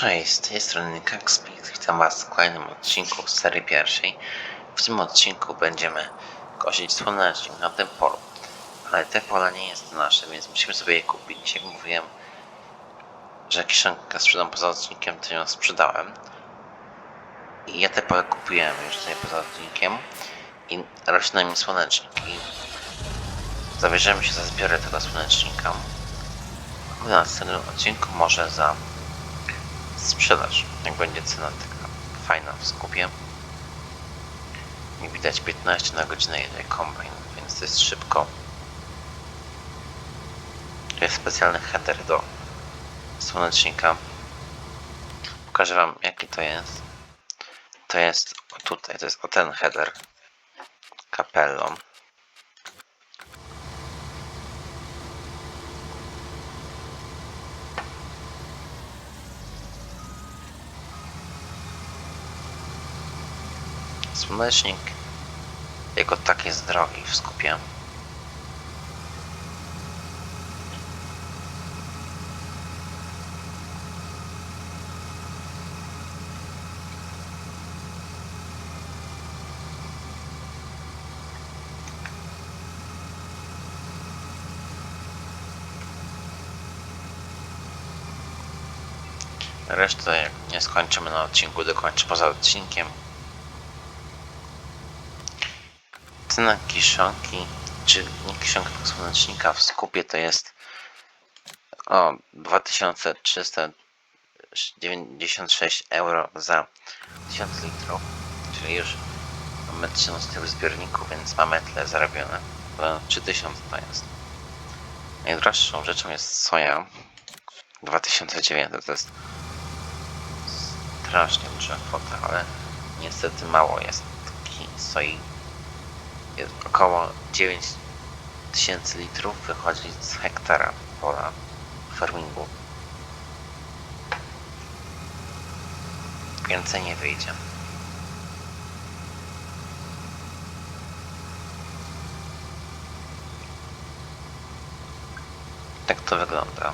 Cześć, z tej strony Kaxpix. Witam Was w kolejnym odcinku z serii pierwszej. W tym odcinku będziemy kosić słonecznik na tym polu. Ale te pola nie jest nasze, więc musimy sobie je kupić. Jak mówiłem, że kieszonkę sprzedam poza odcinkiem, to ją sprzedałem. I ja te pole kupiłem już tutaj poza odcinkiem. I rośnie na nim słonecznik. I zabierzemy się za zbiorę tego słonecznika. W następnym odcinku może za sprzedaż. Jak będzie cena taka fajna w skupie. Jak widać 15 na godzinę jedzie kombajn, więc to jest szybko. To jest specjalny header do słonecznika. Pokażę wam jaki to jest. To jest o tutaj, to jest o ten header. Capello. Słonecznik jako tak jest drogi w skupie. Resztę jak nie skończymy na odcinku, dokończę poza odcinkiem. Cena kiszonki, czy nie kiszonki, tylko słonecznika w skupie to jest? O 2396 euro za 1000 litrów, czyli już mamy 1000 litrów zbiorniku, więc mamy tyle zarobione. To 3000 to jest. Najdroższą rzeczą jest soja. 2900 to jest strasznie duża kwota, ale niestety mało jest takiej soi około 9000 litrów wychodzi z hektara pola farmingu. Więcej nie wyjdzie. Tak to wygląda.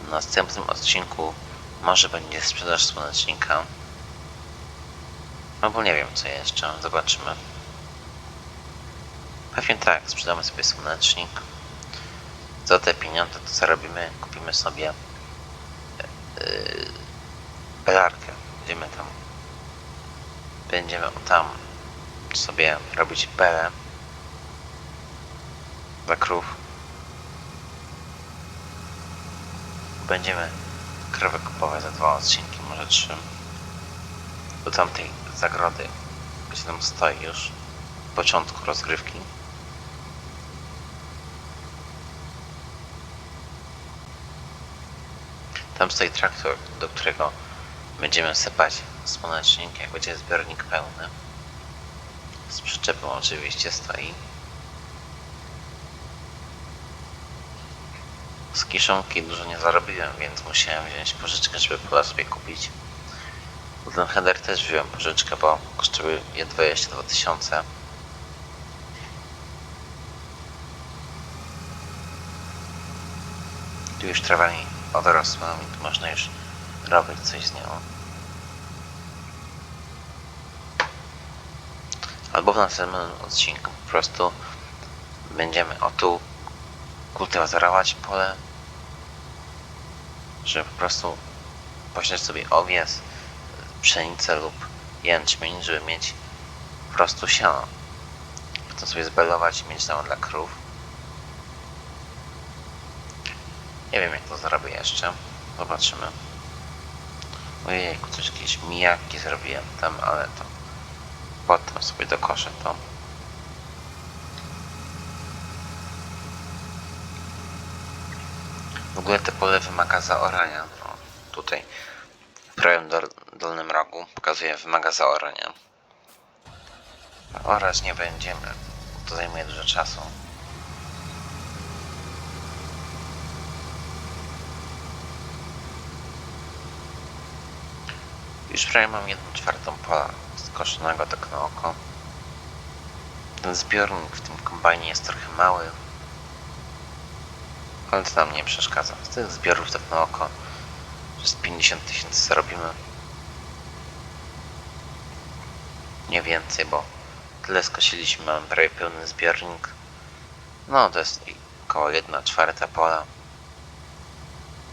W następnym odcinku może będzie sprzedaż słonecznika. Albo nie wiem co jeszcze, zobaczymy. Pewnie tak, sprzedamy sobie słonecznik. Za te pieniądze to zarobimy, kupimy sobie yy, belarkę. Będziemy tam będziemy tam sobie robić belę dla krów. Będziemy krowę kupować za dwa odcinki, może trzy. Do tamtej zagrody, gdzie tam stoi już w początku rozgrywki. Tam stoi traktor, do którego będziemy sypać słonecznik, jak będzie zbiornik pełny. Z przyczepą oczywiście stoi. Z kiszonki dużo nie zarobiłem, więc musiałem wziąć pożyczkę, żeby pola sobie kupić. Ten header też wziąłem pożyczkę, bo kosztuje je 22 tysiące. Tu już trawa mi odrosła i tu można już robić coś z nią. Albo w następnym odcinku po prostu będziemy o tu kultywarować pole, żeby po prostu posiać sobie owies, pszenicę lub jęczmień, żeby mieć po prostu siano. Potem sobie zbelować i mieć tam dla krów. Nie wiem jak to zrobię jeszcze. Zobaczymy. Ojejku, coś jakieś mijaki zrobiłem tam, ale to potem sobie dokoszę to. W ogóle te pole wymaga zaorania. No, tutaj w prawym dol dolnym rogu pokazuje wymaga zaorania. Orać nie będziemy. To zajmuje dużo czasu. Już prawie mam jedną czwartą pola skoszonego tak na oko. Ten zbiornik w tym kombajnie jest trochę mały. Ale to nam nie przeszkadza. Z tych zbiorów tak na oko Z 50 tysięcy zarobimy. Nie więcej, bo tyle skosiliśmy, mamy prawie pełny zbiornik. No to jest około 1 czwarta pola.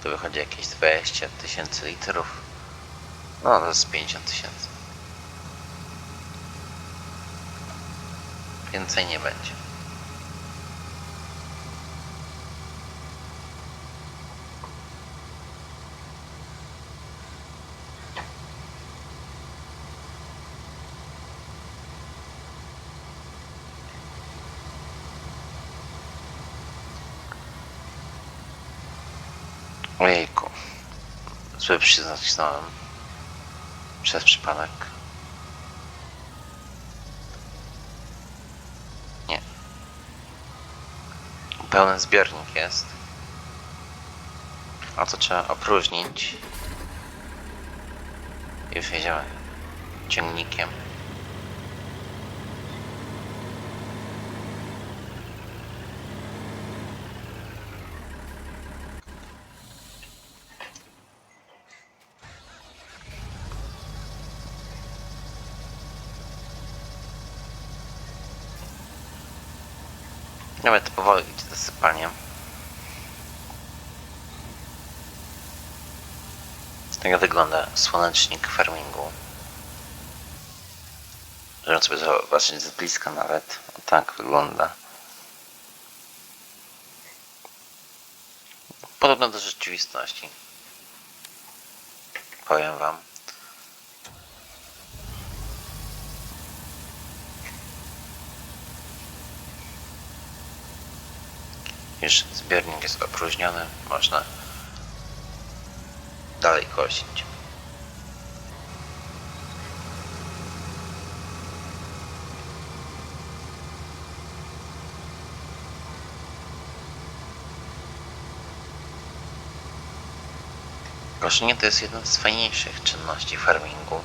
To wychodzi jakieś 20 tysięcy litrów. No to jest 50 tysięcy. Więcej nie będzie. Ojejku. Zły przyznałem. Przez przypadek. Nie. Pełny zbiornik jest. A to trzeba opróżnić. Już jedziemy ciągnikiem. Nawet powoli idzie zasypanie. Tak wygląda słonecznik farmingu. Możemy sobie zobaczyć z bliska nawet. O tak wygląda. Podobno do rzeczywistości. Powiem wam. Już zbiornik jest opróżniony, można dalej kosić. Koszenie to jest jedna z fajniejszych czynności farmingu.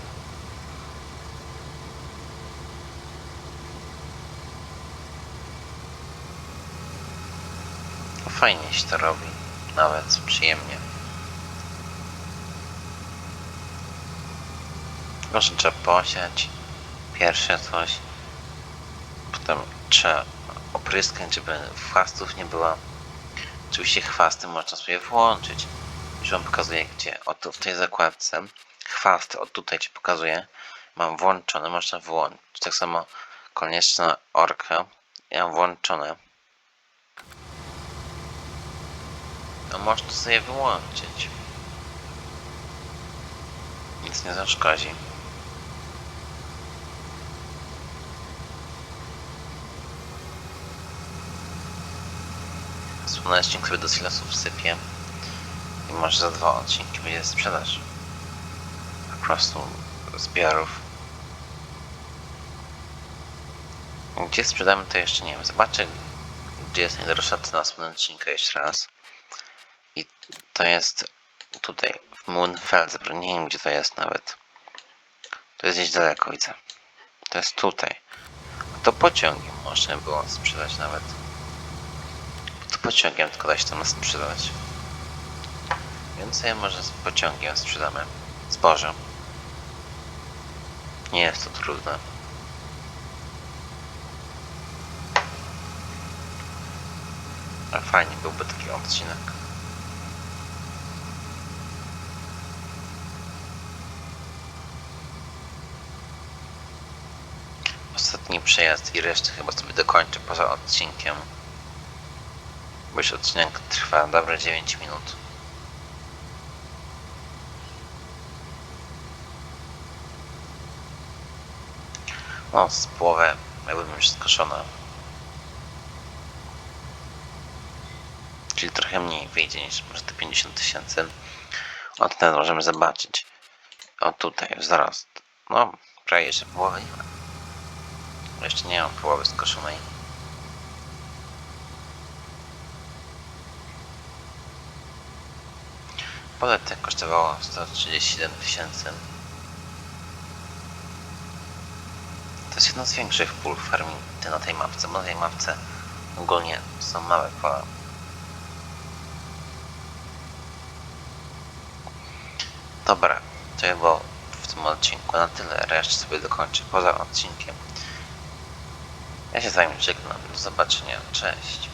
Fajnie się to robi, nawet przyjemnie. Może trzeba posiać pierwsze coś, potem trzeba opryskać, żeby chwastów nie było. Oczywiście chwasty można sobie włączyć. Już wam pokazuję gdzie. Oto w tej zakładce chwasty, od tutaj ci pokazuję. Mam włączone, można wyłączyć. Tak samo konieczna orka. Ja mam włączone. No można sobie wyłączyć. Nic nie zaszkodzi. Słonecznik sobie do silosu wsypie i może za dwa odcinki będzie sprzedaż. Po prostu zbiorów. Gdzie sprzedamy to jeszcze nie wiem. Zobaczę gdzie jest najdroższa cena słonecznika jeszcze raz. To jest tutaj, w Moonfeldze, nie wiem gdzie to jest nawet. To jest gdzieś daleko, widzę. To jest tutaj. To pociągiem można było sprzedać nawet. To pociągiem tylko da się tam sprzedać. Więcej może z pociągiem sprzedamy. Zboże. Nie jest to trudne. Ale fajnie byłby taki odcinek. Przejazd i resztę chyba sobie dokończę poza odcinkiem. Bo już odcinek trwa dobre 9 minut. No, z połowę jakbym już skoszona. Czyli trochę mniej wyjdzie niż może te 50 tysięcy. O, ten możemy zobaczyć. O, tutaj wzrost. No, prawie jeszcze połowę nie ma. Jeszcze nie mam połowy skoszonej. Pole te kosztowało 137 tysięcy. To jest jedno z większych pól farming na tej mapce, bo na tej mapce ogólnie są małe pola. Dobra, to było w tym odcinku na tyle. Resztę sobie dokończę poza odcinkiem. Ja się z wami żegnam. Do zobaczenia. Cześć.